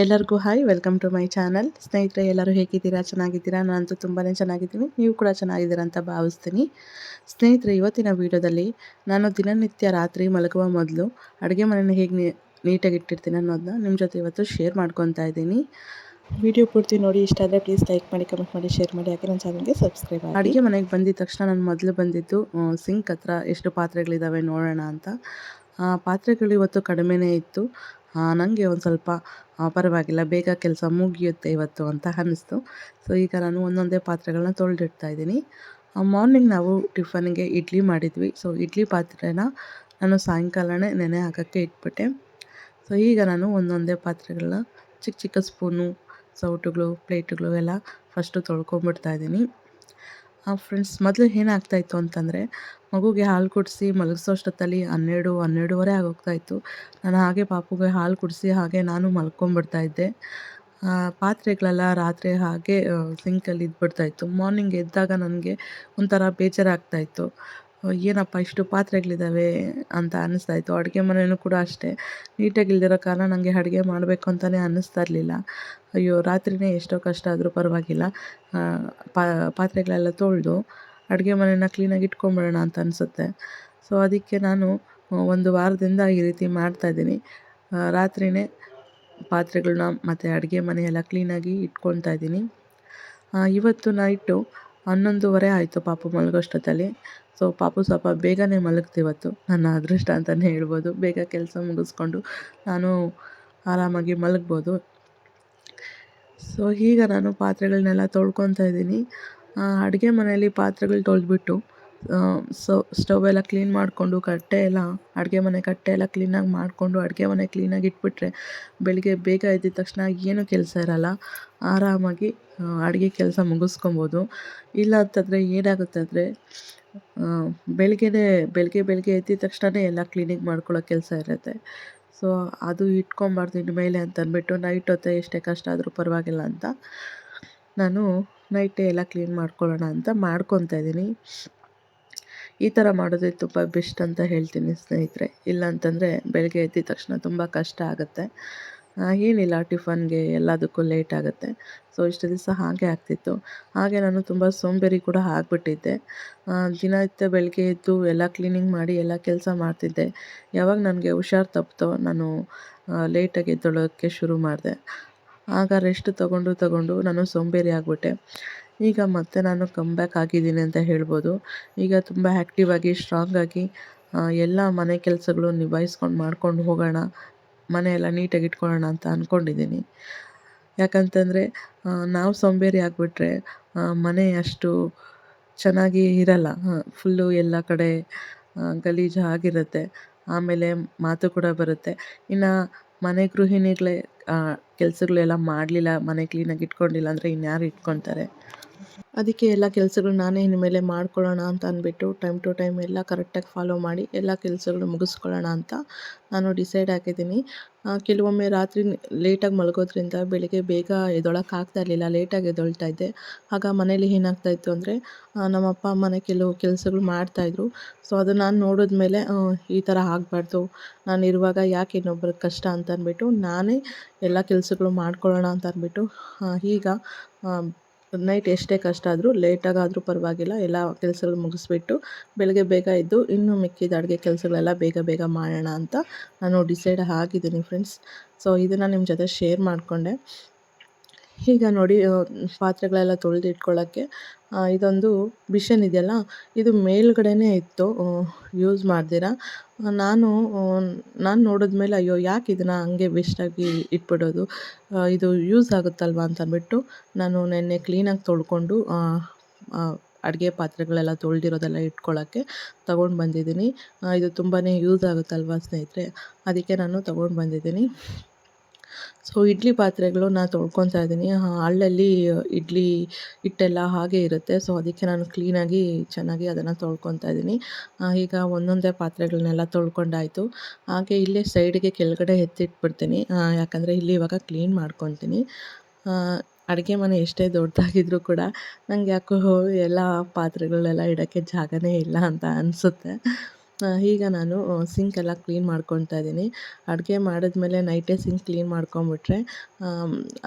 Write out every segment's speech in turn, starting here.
ಎಲ್ಲರಿಗೂ hi, welcome to my channel. ಸ್ನೇಹಿತರೆ, ಎಲ್ಲರೂ ಹೇಗಿದ್ದೀರಾ? ಚೆನ್ನಾಗಿದ್ದೀರಾ? ನಾನಂತೂ ತುಂಬಾ ಚೆನ್ನಾಗಿದ್ದೀನಿ. ನೀವು ಕೂಡ ಚೆನ್ನಾಗಿದ್ದೀರಾ ಅಂತ ಭಾವಿಸ್ತೀನಿ. ಸ್ನೇಹಿತರೆ, ಇವತ್ತಿನ ವಿಡಿಯೋದಲ್ಲಿ ನಾನು ದಿನನಿತ್ಯ ರಾತ್ರಿ ಮಲಗುವ ಮೊದಲು ಅಡುಗೆ ಮನೆಯನ್ನು ಹೇಗೆ ನೀಟಾಗಿ ಇಟ್ಟಿರ್ತೀನಿ ಅನ್ನೋದನ್ನ ನಿಮ್ಮ ಜೊತೆ ಇವತ್ತು ಶೇರ್ ಮಾಡ್ಕೊತಾ ಇದ್ದೀನಿ. ವಿಡಿಯೋ ಪೂರ್ತಿ ನೋಡಿ. ಇಷ್ಟ ಆದರೆ ಪ್ಲೀಸ್ ಲೈಕ್ ಮಾಡಿ, ಕಮೆಂಟ್ ಮಾಡಿ, ಶೇರ್ ಮಾಡಿ. ಯಾಕೆ ನನ್ನ ಚಾನಲ್ಗೆ ಸಬ್ಸ್ಕ್ರೈಬ್ ಮಾಡಿ. ಅಡುಗೆ ಮನೆಗೆ ಬಂದಿದ ತಕ್ಷಣ ನಾನು ಮೊದಲು ಬಂದಿದ್ದು ಸಿಂಕ್ ಹತ್ರ ಎಷ್ಟು ಪಾತ್ರೆಗಳಿದ್ದಾವೆ ನೋಡೋಣ ಅಂತ. ಪಾತ್ರೆಗಳು ಇವತ್ತು ಕಡಿಮೆನೇ ಇತ್ತು. ನನಗೆ ಒಂದು ಸ್ವಲ್ಪ ಪರವಾಗಿಲ್ಲ, ಬೇಗ ಕೆಲಸ ಮುಗಿಯುತ್ತೆ ಇವತ್ತು ಅಂತ ಅನ್ನಿಸ್ತು. ಸೊ ಈಗ ನಾನು ಒಂದೊಂದೇ ಪಾತ್ರೆಗಳನ್ನ ತೊಳೆದಿಡ್ತಾ ಇದ್ದೀನಿ. ಮಾರ್ನಿಂಗ್ ನಾವು ಟಿಫನ್ಗೆ ಇಡ್ಲಿ ಮಾಡಿದ್ವಿ. ಸೊ ಇಡ್ಲಿ ಪಾತ್ರೆನ ನಾನು ಸಾಯಂಕಾಲನೇ ನೆನೆ ಹಾಕೋಕ್ಕೆ ಇಟ್ಬಿಟ್ಟೆ. ಸೊ ಈಗ ನಾನು ಒಂದೊಂದೇ ಪಾತ್ರೆಗಳನ್ನ ಚಿಕ್ಕ ಚಿಕ್ಕ ಸ್ಪೂನು ಸೌಟುಗಳು ಪ್ಲೇಟುಗಳು ಎಲ್ಲ ಫಸ್ಟು ತೊಳ್ಕೊಂಬಿಡ್ತಾ ಇದ್ದೀನಿ. ಫ್ರೆಂಡ್ಸ್, ಮೊದಲು ಏನಾಗ್ತಾಯಿತ್ತು ಅಂತಂದರೆ, ಮಗುಗೆ ಹಾಲು ಕುಡಿಸಿ ಮಲಗಿಸೋಷ್ಟೊತ್ತಲ್ಲಿ ಹನ್ನೆರಡು, ಹನ್ನೆರಡುವರೆ ಆಗೋಗ್ತಾಯಿತ್ತು. ನಾನು ಹಾಗೆ ಪಾಪುಗೆ ಹಾಲು ಕುಡಿಸಿ ಹಾಗೆ ನಾನು ಮಲ್ಕೊಂಬಿಡ್ತಾಯಿದ್ದೆ. ಪಾತ್ರೆಗಳೆಲ್ಲ ರಾತ್ರಿ ಹಾಗೆ ಸಿಂಕಲ್ಲಿ ಇದ್ಬಿಡ್ತಾಯಿತ್ತು. ಮಾರ್ನಿಂಗ್ ಎದ್ದಾಗ ನನಗೆ ಒಂಥರ ಬೇಜಾರಾಗ್ತಾಯಿತ್ತು. ಏನಪ್ಪ ಇಷ್ಟು ಪಾತ್ರೆಗಳಿದ್ದಾವೆ ಅಂತ ಅನ್ನಿಸ್ತಾ ಇತ್ತು ಅಡುಗೆ ಮನೆಯೂ ಕೂಡ ಅಷ್ಟೇ. ನೀಟಾಗಿಲ್ದಿರೋ ಕಾರಣ ನನಗೆ ಅಡುಗೆ ಮಾಡಬೇಕು ಅಂತಲೇ ಅನ್ನಿಸ್ತಾ ಇರಲಿಲ್ಲ. ಅಯ್ಯೋ, ರಾತ್ರಿನೇ ಎಷ್ಟೋ ಕಷ್ಟ ಆದರೂ ಪರವಾಗಿಲ್ಲ. ಪಾತ್ರೆಗಳೆಲ್ಲ ತೊಳೆದು ಅಡುಗೆ ಮನೆಯನ್ನು ಕ್ಲೀನಾಗಿ ಇಟ್ಕೊಂಬಿಡೋಣ ಅಂತ ಅನಿಸುತ್ತೆ. ಸೊ ಅದಕ್ಕೆ ನಾನು ಒಂದು ವಾರದಿಂದ ಈ ರೀತಿ ಮಾಡ್ತಾಯಿದ್ದೀನಿ ರಾತ್ರಿನೇ ಪಾತ್ರೆಗಳನ್ನ ಮತ್ತು ಅಡುಗೆ ಮನೆಯೆಲ್ಲ ಕ್ಲೀನಾಗಿ ಇಟ್ಕೊಳ್ತಾ ಇದ್ದೀನಿ. ಇವತ್ತು ನೈಟು ಹನ್ನೊಂದುವರೆ ಆಯಿತು ಪಾಪು ಮಲಗೋಷ್ಟೊತ್ತಲ್ಲಿ. ಸೊ ಪಾಪು ಸ್ವಲ್ಪ ಬೇಗನೆ ಮಲಗ್ತಿವತ್ತು ನನ್ನ ಅದೃಷ್ಟ ಅಂತಲೇ ಹೇಳ್ಬೋದು. ಬೇಗ ಕೆಲಸ ಮುಗಿಸ್ಕೊಂಡು ನಾನು ಆರಾಮಾಗಿ ಮಲಗ್ಬೋದು. ಸೊ ಈಗ ನಾನು ಪಾತ್ರೆಗಳನ್ನೆಲ್ಲ ತೊಳ್ಕೊತಾ ಇದ್ದೀನಿ. ಅಡುಗೆ ಮನೆಯಲ್ಲಿ ಪಾತ್ರೆಗಳು ತೊಳೆದ್ಬಿಟ್ಟು ಸ್ಟವ್ ಎಲ್ಲ ಕ್ಲೀನ್ ಮಾಡಿಕೊಂಡು ಕಟ್ಟೆ ಎಲ್ಲ, ಅಡುಗೆ ಮನೆ ಕಟ್ಟೆ ಎಲ್ಲ ಕ್ಲೀನಾಗಿ ಮಾಡಿಕೊಂಡು ಅಡುಗೆ ಮನೆ ಕ್ಲೀನಾಗಿ ಇಟ್ಬಿಟ್ರೆ ಬೆಳಗ್ಗೆ ಬೇಗ ಎದ್ದಿದ ತಕ್ಷಣ ಏನೂ ಕೆಲಸ ಇರೋಲ್ಲ. ಆರಾಮಾಗಿ ಅಡುಗೆ ಕೆಲಸ ಮುಗಿಸ್ಕೊಬೋದು. ಇಲ್ಲ ಅಂತಂದರೆ ಏನಾಗುತ್ತೆ ಅಂದರೆ ಬೆಳಗ್ಗೆನೇ, ಬೆಳಗ್ಗೆ ಬೆಳಗ್ಗೆ ಎದ್ದಿದ ತಕ್ಷಣವೇ ಎಲ್ಲ ಕ್ಲೀನಿಂಗ್ ಮಾಡ್ಕೊಳ್ಳೋ ಕೆಲಸ ಇರುತ್ತೆ. ಸೊ ಅದು ಇಟ್ಕೊಬಾರ್ದು ಇನ್ನು ಅಂತ ಅಂದ್ಬಿಟ್ಟು ನೈಟ್ ಹೊತ್ತೆ ಎಷ್ಟೇ ಕಷ್ಟ ಆದರೂ ಪರವಾಗಿಲ್ಲ ಅಂತ ನಾನು ನೈಟೇ ಎಲ್ಲ ಕ್ಲೀನ್ ಮಾಡ್ಕೊಳ್ಳೋಣ ಅಂತ ಮಾಡ್ಕೊತಾ ಇದ್ದೀನಿ. ಈ ಥರ ಮಾಡೋದೇ ತುಂಬ ಬೆಸ್ಟ್ ಅಂತ ಹೇಳ್ತೀನಿ ಸ್ನೇಹಿತರೆ. ಇಲ್ಲ ಅಂತಂದರೆ ಬೆಳಗ್ಗೆ ಎದ್ದಿದ ತಕ್ಷಣ ತುಂಬ ಕಷ್ಟ ಆಗುತ್ತೆ. ಏನಿಲ್ಲ, ಟಿಫನ್ಗೆ ಎಲ್ಲದಕ್ಕೂ ಲೇಟ್ ಆಗುತ್ತೆ. ಸೊ, ಇಷ್ಟು ದಿವಸ ಹಾಗೆ ಆಗ್ತಿತ್ತು. ಹಾಗೆ ನಾನು ತುಂಬ ಸೋಂಬೇರಿ ಕೂಡ ಆಗಿಬಿಟ್ಟಿದ್ದೆ. ದಿನನಿತ್ಯ ಬೆಳಗ್ಗೆ ಎದ್ದು ಎಲ್ಲ ಕ್ಲೀನಿಂಗ್ ಮಾಡಿ ಎಲ್ಲ ಕೆಲಸ ಮಾಡ್ತಿದ್ದೆ. ಯಾವಾಗ ನನಗೆ ಹುಷಾರು ತಪ್ಪಿತೋ ನಾನು ಲೇಟಾಗಿ ಎದ್ದೊಳೋಕ್ಕೆ ಶುರು ಮಾಡಿದೆ. ಆಗ ರೆಸ್ಟ್ ತಗೊಂಡು ತಗೊಂಡು ನಾನು ಸೋಂಬೇರಿ ಆಗಿಬಿಟ್ಟೆ. ಈಗ ಮತ್ತೆ ನಾನು ಕಮ್ ಬ್ಯಾಕ್ ಆಗಿದ್ದೀನಿ ಅಂತ ಹೇಳ್ಬೋದು. ಈಗ ತುಂಬ ಆ್ಯಕ್ಟಿವ್ ಆಗಿ ಸ್ಟ್ರಾಂಗ್ ಆಗಿ ಎಲ್ಲ ಮನೆ ಕೆಲಸಗಳು ನಿಭಾಯಿಸ್ಕೊಂಡು ಮಾಡ್ಕೊಂಡು ಹೋಗೋಣ ಮನೆಯೆಲ್ಲ ನೀಟಾಗಿ ಇಟ್ಕೊಳ್ಳೋಣ ಅಂತ ಅಂದ್ಕೊಂಡಿದ್ದೀನಿ ಯಾಕಂತಂದರೆ ನಾವು ಸೋಂಬೇರಿ ಆಗಿಬಿಟ್ರೆ ಮನೆ ಅಷ್ಟು ಚೆನ್ನಾಗಿ ಇರಲ್ಲ. ಫುಲ್ಲು ಎಲ್ಲ ಕಡೆ ಗಲೀಜು ಆಗಿರುತ್ತೆ. ಆಮೇಲೆ ಮಾತು ಕೂಡ ಬರುತ್ತೆ. ಇನ್ನು ಮನೆ ಗೃಹಿಣಿಗಳೇ ಕೆಲಸಗಳೆಲ್ಲ ಮಾಡಲಿಲ್ಲ, ಮನೆ ಕ್ಲೀನಾಗಿ ಇಟ್ಕೊಂಡಿಲ್ಲ ಅಂದರೆ ಇನ್ಯಾರು ಇಟ್ಕೊತಾರೆ? ಅದಕ್ಕೆ ಎಲ್ಲ ಕೆಲಸಗಳು ನಾನೇ ಇನ್ಮೇಲೆ ಮಾಡ್ಕೊಳ್ಳೋಣ ಅಂತ ಅಂದ್ಬಿಟ್ಟು ಟೈಮ್ ಟು ಟೈಮ್ ಎಲ್ಲ ಕರೆಕ್ಟಾಗಿ ಫಾಲೋ ಮಾಡಿ ಎಲ್ಲ ಕೆಲಸಗಳು ಮುಗಿಸ್ಕೊಳ್ಳೋಣ ಅಂತ ನಾನು ಡಿಸೈಡ್ ಆಗಿದ್ದೀನಿ ಕೆಲವೊಮ್ಮೆ ರಾತ್ರಿ ಲೇಟಾಗಿ ಮಲಗೋದ್ರಿಂದ ಬೆಳಿಗ್ಗೆ ಬೇಗ ಎದ್ದೊಳಕ್ಕೆ ಇರಲಿಲ್ಲ ಲೇಟಾಗಿ ಎದೊಳ್ತಾ ಇದ್ದೆ. ಆಗ ಮನೇಲಿ ಏನಾಗ್ತಾಯಿತ್ತು ಅಂದರೆ ನಮ್ಮ ಅಪ್ಪ ಅಮ್ಮನೆ ಕೆಲವು ಕೆಲಸಗಳು ಮಾಡ್ತಾಯಿದ್ರು ಸೊ ಅದು ನಾನು ನೋಡಿದ್ಮೇಲೆ ಈ ಥರ ಆಗಬಾರ್ದು. ನಾನು ಇರುವಾಗ ಯಾಕೆ ಇನ್ನೊಬ್ರಿಗೆ ಕಷ್ಟ ಅಂತ ಅಂದ್ಬಿಟ್ಟು ನಾನೇ ಎಲ್ಲ ಕೆಲಸಗಳು ಮಾಡ್ಕೊಳ್ಳೋಣ ಅಂತ ಅಂದ್ಬಿಟ್ಟು ಈಗ ನೈಟ್ ಎಷ್ಟೇ ಕಷ್ಟ ಆದರೂ ಲೇಟಾಗಾದರೂ ಪರವಾಗಿಲ್ಲ, ಎಲ್ಲ ಕೆಲಸಗಳು ಮುಗಿಸ್ಬಿಟ್ಟು ಬೆಳಗ್ಗೆ ಬೇಗ ಇದ್ದು ಇನ್ನೂ ಮಿಕ್ಕಿದ ಅಡುಗೆ ಕೆಲಸಗಳೆಲ್ಲ ಬೇಗ ಬೇಗ ಮಾಡೋಣ ಅಂತ ನಾನು ಡಿಸೈಡ್ ಆಗಿದ್ದೀನಿ ಫ್ರೆಂಡ್ಸ್ ಸೊ ಇದನ್ನು ನಿಮ್ಮ ಜೊತೆ ಶೇರ್ ಮಾಡಿಕೊಂಡೆ. ಈಗ ನೋಡಿ ಪಾತ್ರೆಗಳೆಲ್ಲ ತೊಳೆದು ಇಟ್ಕೊಳ್ಳೋಕ್ಕೆ ಇದೊಂದು ಬಿಷನ್ ಇದೆಯಲ್ಲ, ಇದು ಮೇಲ್ಗಡೆನೇ ಇತ್ತು ಯೂಸ್ ಮಾಡ್ದಿರ. ನಾನು ನಾನು ನೋಡಿದ್ಮೇಲೆ, ಅಯ್ಯೋ, ಯಾಕೆ ಇದನ್ನು ಹಂಗೆ ವೇಸ್ಟಾಗಿ ಇಟ್ಬಿಡೋದು? ಇದು ಯೂಸ್ ಆಗುತ್ತಲ್ವ ಅಂತ ಅಂದ್ಬಿಟ್ಟು ನಾನು ನೆನ್ನೆ ಕ್ಲೀನಾಗಿ ತೊಳ್ಕೊಂಡು ಅಡುಗೆ ಪಾತ್ರೆಗಳೆಲ್ಲ ತೊಳೆದಿರೋದೆಲ್ಲ ಇಟ್ಕೊಳ್ಳೋಕ್ಕೆ ತೊಗೊಂಡು ಬಂದಿದ್ದೀನಿ. ಇದು ತುಂಬಾ ಯೂಸ್ ಆಗುತ್ತಲ್ವ ಸ್ನೇಹಿತರೆ? ಅದಕ್ಕೆ ನಾನು ತೊಗೊಂಡು ಬಂದಿದ್ದೀನಿ. ಸೊ ಇಡ್ಲಿ ಪಾತ್ರೆಗಳು ನಾನು ತೊಳ್ಕೊತಾ ಇದ್ದೀನಿ. ಹಳ್ಳಲ್ಲಿ ಇಡ್ಲಿ ಹಿಟ್ಟೆಲ್ಲ ಹಾಗೆ ಇರುತ್ತೆ. ಸೊ ಅದಕ್ಕೆ ನಾನು ಕ್ಲೀನಾಗಿ ಚೆನ್ನಾಗಿ ಅದನ್ನು ತೊಳ್ಕೊತಾ ಇದ್ದೀನಿ. ಈಗ ಒಂದೊಂದೇ ಪಾತ್ರೆಗಳನ್ನೆಲ್ಲ ತೊಳ್ಕೊಂಡಾಯಿತು. ಹಾಗೆ ಇಲ್ಲೇ ಸೈಡ್ಗೆ ಕೆಳಗಡೆ ಎತ್ತಿಟ್ಬಿಡ್ತೀನಿ. ಯಾಕಂದರೆ ಇಲ್ಲಿ ಇವಾಗ ಕ್ಲೀನ್ ಮಾಡ್ಕೊತೀನಿ. ಅಡುಗೆ ಮನೆ ಎಷ್ಟೇ ದೊಡ್ಡದಾಗಿದ್ರೂ ಕೂಡ ನನಗೆ ಯಾಕೋ ಎಲ್ಲ ಪಾತ್ರೆಗಳನ್ನೆಲ್ಲ ಇಡೋಕ್ಕೆ ಜಾಗನೇ ಇಲ್ಲ ಅಂತ ಅನಿಸುತ್ತೆ. ಈಗ ನಾನು ಸಿಂಕ್ ಎಲ್ಲ ಕ್ಲೀನ್ ಮಾಡ್ಕೊತಾ ಇದ್ದೀನಿ. ಅಡುಗೆ ಮಾಡಿದ್ಮೇಲೆ ನೈಟೇ ಸಿಂಕ್ ಕ್ಲೀನ್ ಮಾಡ್ಕೊಂಬಿಟ್ರೆ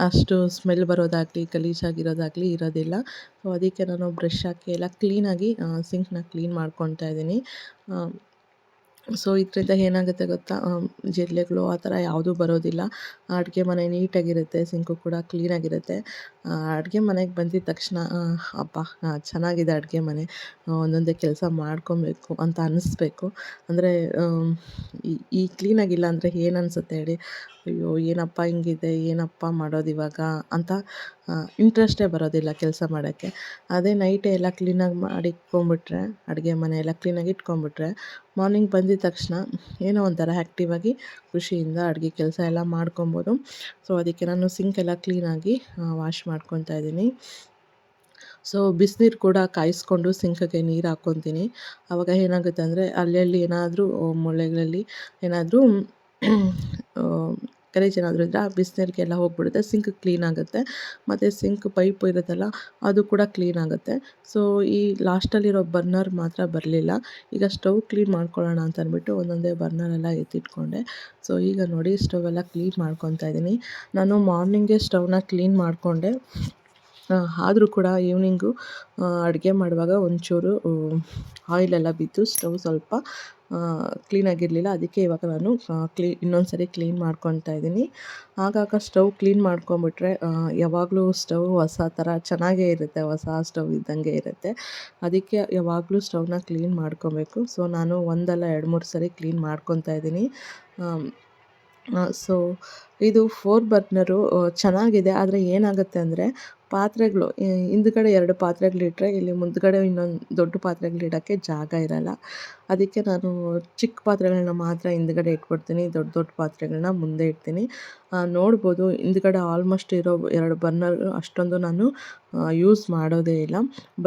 ಅಷ್ಟು ಸ್ಮೆಲ್ ಬರೋದಾಗಲಿ, ಗಲೀಜಾಗಿರೋದಾಗಲಿ ಇರೋದಿಲ್ಲ. ಸೊ ಅದಕ್ಕೆ ನಾನು ಬ್ರಷ್ ಹಾಕಿ ಎಲ್ಲ ಕ್ಲೀನಾಗಿ ಸಿಂಕ್ನ ಕ್ಲೀನ್ ಮಾಡ್ಕೊತಾ ಇದ್ದೀನಿ. ಸೊ ಇದರಿಂದ ಏನಾಗುತ್ತೆ ಗೊತ್ತಾ? ಜಿರಳೆಗಳು ಆ ಥರ ಯಾವುದೂ ಬರೋದಿಲ್ಲ. ಅಡುಗೆ ಮನೆ ನೀಟಾಗಿರುತ್ತೆ, ಸಿಂಕು ಕೂಡ ಕ್ಲೀನಾಗಿರುತ್ತೆ. ಅಡುಗೆ ಮನೆಗೆ ಬಂದಿದ ತಕ್ಷಣ ಅಪ್ಪ ಚೆನ್ನಾಗಿದೆ ಅಡುಗೆ ಮನೆ. ಒಂದೊಂದೇ ಕೆಲಸ ಮಾಡ್ಕೊಬೇಕು ಅಂತ ಅನ್ನಿಸ್ಬೇಕು. ಅಂದರೆ ಈ ಕ್ಲೀನಾಗಿಲ್ಲ ಅಂದರೆ ಏನು ಅನಿಸುತ್ತೆ ಹೇಳಿ? ಅಯ್ಯೋ, ಏನಪ್ಪ ಹಿಂಗಿದೆ, ಏನಪ್ಪ ಮಾಡೋದು ಇವಾಗ ಅಂತ ಇಂಟ್ರೆಸ್ಟೇ ಬರೋದಿಲ್ಲ ಕೆಲಸ ಮಾಡೋಕ್ಕೆ. ಅದೇ ನೈಟೇ ಎಲ್ಲ ಕ್ಲೀನಾಗಿ ಮಾಡಿ ಇಟ್ಕೊಂಡ್ಬಿಟ್ರೆ, ಅಡುಗೆ ಮನೆ ಎಲ್ಲ ಕ್ಲೀನಾಗಿ ಇಟ್ಕೊಂಡ್ಬಿಟ್ರೆ ಮಾರ್ನಿಂಗ್ ಬಂದಿದ ತಕ್ಷಣ ಏನೋ ಒಂಥರ ಆ್ಯಕ್ಟಿವಾಗಿ ಖುಷಿಯಿಂದ ಅಡುಗೆ ಕೆಲಸ ಎಲ್ಲ ಮಾಡ್ಕೊಬೋದು. ಸೊ ಅದಕ್ಕೆ ನಾನು ಸಿಂಕ್ ಎಲ್ಲ ಕ್ಲೀನಾಗಿ ವಾಶ್ ಮಾಡ್ಕೊತಾ ಇದ್ದೀನಿ. ಸೊ ಬಿಸಿನೀರು ಕೂಡ ಕಾಯಿಸ್ಕೊಂಡು ಸಿಂಕಿಗೆ ನೀರು ಹಾಕ್ಕೊತೀನಿ. ಆವಾಗ ಏನಾಗುತ್ತೆ ಅಂದರೆ, ಅಲ್ಲಲ್ಲಿ ಏನಾದರೂ ಮೊಳೆಗಳಲ್ಲಿ ಏನಾದರೂ ಗಲೀಜು ಏನಾದರೂ ಇದ್ದರೆ ಆ ಬಿಸಿನೀರಿಗೆಲ್ಲ ಹೋಗಿಬಿಡುತ್ತೆ, ಸಿಂಕ್ ಕ್ಲೀನ್ ಆಗುತ್ತೆ. ಮತ್ತು ಸಿಂಕ್ ಪೈಪ್ ಇರುತ್ತಲ್ಲ, ಅದು ಕೂಡ ಕ್ಲೀನ್ ಆಗುತ್ತೆ. ಸೊ ಈ ಲಾಸ್ಟಲ್ಲಿರೋ ಬರ್ನರ್ ಮಾತ್ರ ಬರಲಿಲ್ಲ. ಈಗ ಸ್ಟವ್ ಕ್ಲೀನ್ ಮಾಡ್ಕೊಳ್ಳೋಣ ಅಂತ ಅಂದ್ಬಿಟ್ಟು ಒಂದೊಂದೇ ಬರ್ನರೆಲ್ಲ ಎತ್ತಿಟ್ಕೊಂಡೆ. ಸೊ ಈಗ ನೋಡಿ ಸ್ಟವ್ ಎಲ್ಲ ಕ್ಲೀನ್ ಮಾಡ್ಕೊತಾ ಇದ್ದೀನಿ. ನಾನು ಮಾರ್ನಿಂಗೇ ಸ್ಟವ್ನ ಕ್ಲೀನ್ ಮಾಡಿಕೊಂಡೆ. ಆದರೂ ಕೂಡ ಈವ್ನಿಂಗು ಅಡುಗೆ ಮಾಡುವಾಗ ಒಂಚೂರು ಆಯಿಲೆಲ್ಲ ಬಿದ್ದು ಸ್ಟವ್ ಸ್ವಲ್ಪ ಕ್ಲೀನಾಗಿರಲಿಲ್ಲ ಅದಕ್ಕೆ ಇವಾಗ ನಾನು ಕ್ಲೀ ಇನ್ನೊಂದು ಸರಿ ಕ್ಲೀನ್ ಮಾಡ್ಕೊತಾ ಇದ್ದೀನಿ. ಆಗಾಗ ಸ್ಟವ್ ಕ್ಲೀನ್ ಮಾಡ್ಕೊಂಬಿಟ್ರೆ ಯಾವಾಗಲೂ ಸ್ಟವ್ ಹೊಸ ಥರ ಚೆನ್ನಾಗೇ ಇರುತ್ತೆ. ಹೊಸ ಸ್ಟವ್ ಇದ್ದಂಗೆ ಇರುತ್ತೆ. ಅದಕ್ಕೆ ಯಾವಾಗಲೂ ಸ್ಟವ್ನ ಕ್ಲೀನ್ ಮಾಡ್ಕೊಬೇಕು. ಸೊ ನಾನು ಒಂದಲ್ಲ ಎರಡು ಮೂರು ಸರಿ ಕ್ಲೀನ್ ಮಾಡ್ಕೊತಾ ಇದ್ದೀನಿ. ಸೊ ಇದು ಫೋರ್ ಬರ್ನರು ಚೆನ್ನಾಗಿದೆ. ಆದರೆ ಏನಾಗುತ್ತೆ ಅಂದರೆ ಪಾತ್ರೆಗಳು ಹಿಂದ್ಗಡೆ ಎರಡು ಪಾತ್ರೆಗಳಿಟ್ಟರೆ ಇಲ್ಲಿ ಮುಂದುಗಡೆ ಇನ್ನೊಂದು ದೊಡ್ಡ ಪಾತ್ರೆಗಳಿಡೋಕ್ಕೆ ಜಾಗ ಇರೋಲ್ಲ. ಅದಕ್ಕೆ ನಾನು ಚಿಕ್ಕ ಪಾತ್ರೆಗಳನ್ನ ಮಾತ್ರ ಹಿಂದ್ಗಡೆ ಇಟ್ಕೊಡ್ತೀನಿ ದೊಡ್ಡ ದೊಡ್ಡ ಪಾತ್ರೆಗಳನ್ನ ಮುಂದೆ ಇಡ್ತೀನಿ. ನೋಡ್ಬೋದು ಹಿಂದ್ಗಡೆ ಆಲ್ಮೋಸ್ಟ್ ಇರೋ ಎರಡು ಬರ್ನರ್ ಅಷ್ಟೊಂದು ನಾನು ಯೂಸ್ ಮಾಡೋದೇ ಇಲ್ಲ.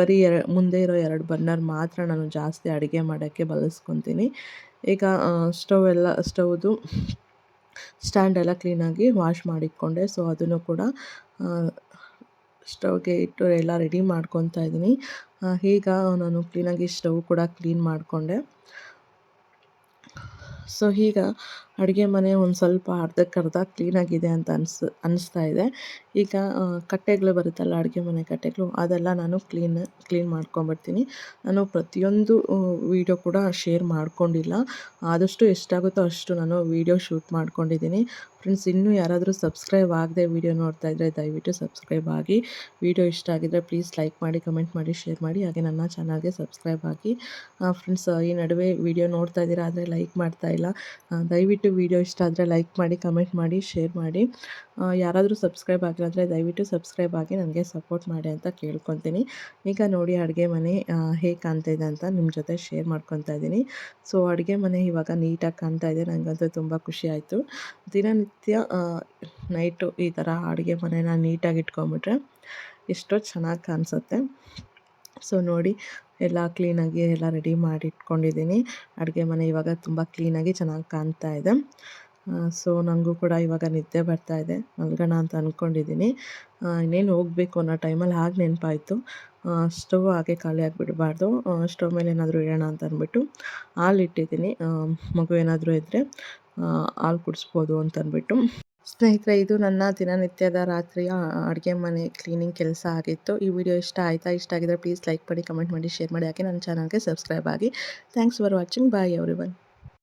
ಬರೀ ಎರ, ಮುಂದೆ ಇರೋ ಎರಡು ಬರ್ನರ್ ಮಾತ್ರ ನಾನು ಜಾಸ್ತಿ ಅಡುಗೆ ಮಾಡೋಕ್ಕೆ ಬಳಸ್ಕೊತೀನಿ. ಈಗ ಸ್ಟವ್ ಎಲ್ಲ, ಸ್ಟವ್ದು ಸ್ಟ್ಯಾಂಡೆಲ್ಲ ಕ್ಲೀನಾಗಿ ವಾಶ್ ಮಾಡಿಕೊಂಡೆ ಸೊ ಅದನ್ನು ಕೂಡ ಸ್ಟವ್ಗೆ ಇಟ್ಟು ಎಲ್ಲ ರೆಡಿ ಮಾಡ್ಕೊತಾ ಇದ್ದೀನಿ. ಈಗ ನಾನು ಕ್ಲೀನಾಗಿ ಸ್ಟವ್ ಕೂಡ ಕ್ಲೀನ್ ಮಾಡಿಕೊಂಡೆ. ಸೊ, ಈಗ ಅಡುಗೆ ಮನೆ ಒಂದು ಸ್ವಲ್ಪ ಅರ್ಧಕ್ಕರ್ಧ ಕ್ಲೀನಾಗಿದೆ ಅಂತ ಅನ್ಸ್, ಅನಿಸ್ತಾ ಇದೆ. ಈಗ ಕಟ್ಟೆಗಳು ಬರುತ್ತಲ್ಲ, ಅಡುಗೆ ಮನೆ ಕಟ್ಟೆಗಳು, ಅದೆಲ್ಲ ನಾನು ಕ್ಲೀನ್ ಕ್ಲೀನ್ ಮಾಡ್ಕೊಂಬಿಡ್ತೀನಿ ನಾನು ಪ್ರತಿಯೊಂದು ವೀಡಿಯೋ ಕೂಡ ಶೇರ್ ಮಾಡ್ಕೊಂಡಿಲ್ಲ. ಆದಷ್ಟು ಎಷ್ಟಾಗುತ್ತೋ ಅಷ್ಟು ನಾನು ವೀಡಿಯೋ ಶೂಟ್ ಮಾಡ್ಕೊಂಡಿದ್ದೀನಿ. ಫ್ರೆಂಡ್ಸ್ ಇನ್ನೂ ಯಾರಾದರೂ ಸಬ್ಸ್ಕ್ರೈಬ್ ಆಗದೆ ವೀಡಿಯೋ ನೋಡ್ತಾ ಇದ್ದರೆ ದಯವಿಟ್ಟು ಸಬ್ಸ್ಕ್ರೈಬ್ ಆಗಿ. ವೀಡಿಯೋ ಇಷ್ಟ ಆಗಿದ್ದರೆ ಪ್ಲೀಸ್ ಲೈಕ್ ಮಾಡಿ ಕಮೆಂಟ್ ಮಾಡಿ ಶೇರ್ ಮಾಡಿ. ಹಾಗೆ ನನ್ನ ಚಾನಲ್ಗೆ ಸಬ್ಸ್ಕ್ರೈಬ್ ಆಗಿ. ಫ್ರೆಂಡ್ಸ್ ಈ ನಡುವೆ ವೀಡಿಯೋ ನೋಡ್ತಾ ಇದ್ದೀರಾ, ಆದರೆ ಲೈಕ್ ಮಾಡ್ತಾ ಇಲ್ಲ. ದಯವಿಟ್ಟು ವೀಡಿಯೋ ಇಷ್ಟ ಆದರೆ ಲೈಕ್ ಮಾಡಿ, ಕಮೆಂಟ್ ಮಾಡಿ, ಶೇರ್ ಮಾಡಿ. ಯಾರಾದರೂ ಸಬ್ಸ್ಕ್ರೈಬ್ ಆಗಿಲ್ಲ ದಯವಿಟ್ಟು ಸಬ್ಸ್ಕ್ರೈಬ್ ಆಗಿ ನನಗೆ ಸಪೋರ್ಟ್ ಮಾಡಿ ಅಂತ ಕೇಳ್ಕೊತೀನಿ. ಈಗ ನೋಡಿ ಅಡುಗೆ ಮನೆ ಹೇಗೆ ಕಾಣ್ತಾ ಇದೆ ಅಂತ ನಿಮ್ಮ ಜೊತೆ ಶೇರ್ ಮಾಡ್ಕೊತಾ ಇದ್ದೀನಿ. ಸೊ, ಅಡುಗೆ ಮನೆ ಇವಾಗ ನೀಟಾಗಿ ಕಾಣ್ತಾ ಇದೆ. ನನಗಂತೂ ತುಂಬ ಖುಷಿ ಆಯಿತು. ದಿನನಿತ್ಯ ನೈಟು ಈ ಥರ ಅಡುಗೆ ಮನೆನ ನೀಟಾಗಿ ಇಟ್ಕೊಂಬಿಟ್ರೆ ಎಷ್ಟೋ ಚೆನ್ನಾಗಿ ಕಾಣಿಸುತ್ತೆ. ಸೊ ನೋಡಿ, ಎಲ್ಲ ಕ್ಲೀನಾಗಿ ಎಲ್ಲ ರೆಡಿ ಮಾಡಿ ಇಟ್ಕೊಂಡಿದ್ದೀನಿ ಅಡುಗೆ ಮನೆ ಇವಾಗ ತುಂಬ ಕ್ಲೀನಾಗಿ ಚೆನ್ನಾಗಿ ಕಾಣ್ತಾ ಇದೆ. ಸೊ ನನಗೂ ಕೂಡ ಇವಾಗ ನಿದ್ದೆ ಬರ್ತಾ ಇದೆ. ಮಲ್ಗೋಣ ಅಂತ ಅಂದ್ಕೊಂಡಿದ್ದೀನಿ ಇನ್ನೇನು ಹೋಗಬೇಕು ಅನ್ನೋ ಟೈಮಲ್ಲಿ ಹಾಗೆ ನೆನಪಾಯಿತು. ಸ್ಟವ್ ಹಾಗೆ ಖಾಲಿ ಆಗಿಬಿಡಬಾರ್ದು. ಸ್ಟವ್ ಮೇಲೆ ಏನಾದರೂ ಇಡೋಣ ಅಂತ ಅಂದ್ಬಿಟ್ಟು ಹಾಲು ಇಟ್ಟಿದ್ದೀನಿ. ಮಗು ಏನಾದರೂ ಇದ್ದರೆ ಹಾಲು ಕುಡಿಸ್ಬೋದು ಅಂತ ಅಂದ್ಬಿಟ್ಟು. ಸ್ನೇಹಿತರೆ, ಇದು ನನ್ನ ದಿನನಿತ್ಯದ ರಾತ್ರಿಯ ಅಡುಗೆ ಮನೆ ಕ್ಲೀನಿಂಗ್ ಕೆಲಸ ಆಗಿತ್ತು. ಈ ವಿಡಿಯೋ ಇಷ್ಟ ಆಯಿತಾ? ಇಷ್ಟ ಆಗಿದ್ರೆ ಪ್ಲೀಸ್ ಲೈಕ್ ಮಾಡಿ, ಕಮೆಂಟ್ ಮಾಡಿ, ಶೇರ್ ಮಾಡಿ. ಹಾಕಿ ನನ್ನ ಚಾನಲ್ಗೆ ಸಬ್ಸ್ಕ್ರೈಬ್ ಆಗಿ. Thanks for watching. Bye every